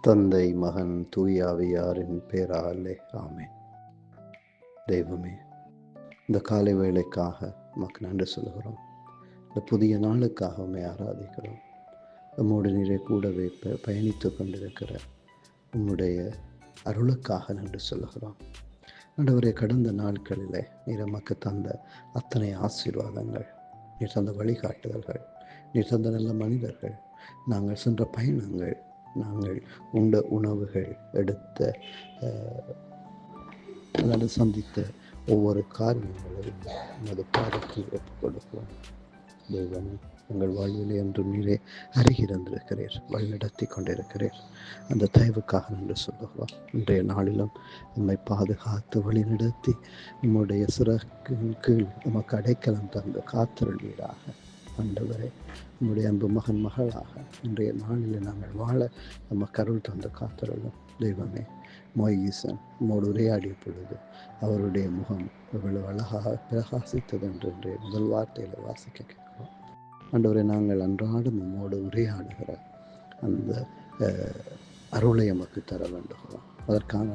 தந்தை மகன் தூயாவியாரின் பேராலே. ஆமே தெய்வமே இந்த காலை வேலைக்காக உமக்கு நன்றி சொல்கிறோம் இந்த புதிய நாளுக்காக உண்மை ஆராதிக்கிறோம். உம்மோடு நீரை கூடவே ப பயணித்து கொண்டிருக்கிற உம்முடைய அருளுக்காக நன்றி சொல்லுகிறோம். ஆண்டவரே கடந்த நாட்களிலே நீர் நமக்கு தந்த அத்தனை ஆசீர்வாதங்கள் நீர் தந்த வழிகாட்டுதல்கள் நீர் தந்த நல்ல மனிதர்கள் நாங்கள் சென்ற பயணங்கள் நாங்கள் உண்ட உணவுகள் எடுத்த அதாவது சந்தித்த ஒவ்வொரு காரியங்களையும் நமது பாதத்தில் ஒப்புக் கொடுக்கிறோம் தெய்வமே உங்கள் வாழ்விலே என்று நீரே அருகிருந்திருக்கிறீர் வழிநடத்தி கொண்டிருக்கிறீர். அந்த தயவுக்காக நன்றி சொல்லுகிறோம். இன்றைய நாளிலும் நம்மை பாதுகாத்து வழிநடத்தி உம்முடைய சிறக்கு கீழ் நமக்கு அடைக்கலம் தந்து காத்திருந்தீராக ஆண்டவரே உங்களுடைய அன்பு மகன் மகளாக இன்றைய நாளில் நாங்கள் வாழ நம்ம கருள் தந்து காத்திருந்தோம் தெய்வமே மொய்கீசன் உம்மோடு உரையாடிய பொழுது அவருடைய முகம் எவ்வளவு அழகாக பிரகாசித்தது என்று இன்றைய முதல் வார்த்தையில் வாசிக்க கேட்கிறோம். ஆண்டவரை நாங்கள் அன்றாடம் உம்மோடு உரையாடுகிற அந்த அருளை எமக்கு தர வேண்டுகிறோம். அதற்காக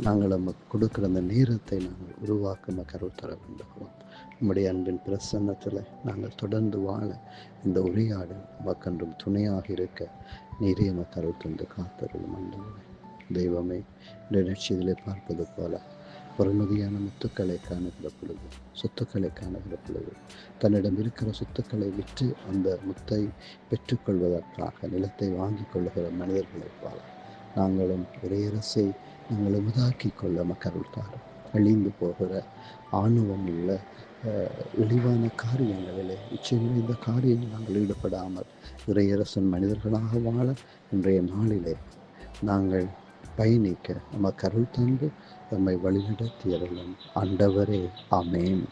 நாங்கள் நமக்கு கொடுக்குற அந்த நேரத்தை நாங்கள் உருவாக்க கருள் தர வேண்டுகிறோம் நம்முடைய அன்பின் பிரசன்னத்தில் நாங்கள் தொடர்ந்து வாழ இந்த உரையாடல் நமக்கன்றும் துணையாக இருக்க நீரே நமக்கு அருள் தந்து காத்தருளும் ஆண்டவரே தெய்வமே இந்த நிகழ்ச்சிகளை பார்ப்பது போல பொறுமதியான முத்துக்களை காணுகிற பொழுது சொத்துக்களை காணுகிற பொழுது தன்னிடம் இருக்கிற சொத்துக்களை விற்று அந்த முத்தை பெற்றுக்கொள்வதற்காக நிலத்தை வாங்கி கொள்ளுகிற மனிதர்களை போல நாங்களும் இறையரசை நாங்கள் உதாக்கி கொள்ள மக்கள் அழிந்து போகிற ஆணுவம் உள்ள இழிவான காரியங்களிலே நிச்சயமாக இந்த காரியங்கள் நாங்கள் ஈடுபடாமல் இறையரசன் மனிதர்களாக வாழ இன்றைய நாளிலே நாங்கள் பயணிக்க நம்ம கருள் தந்து நம்மை வழிநடத்தியவர்களும் ஆண்டவரே. அமேன்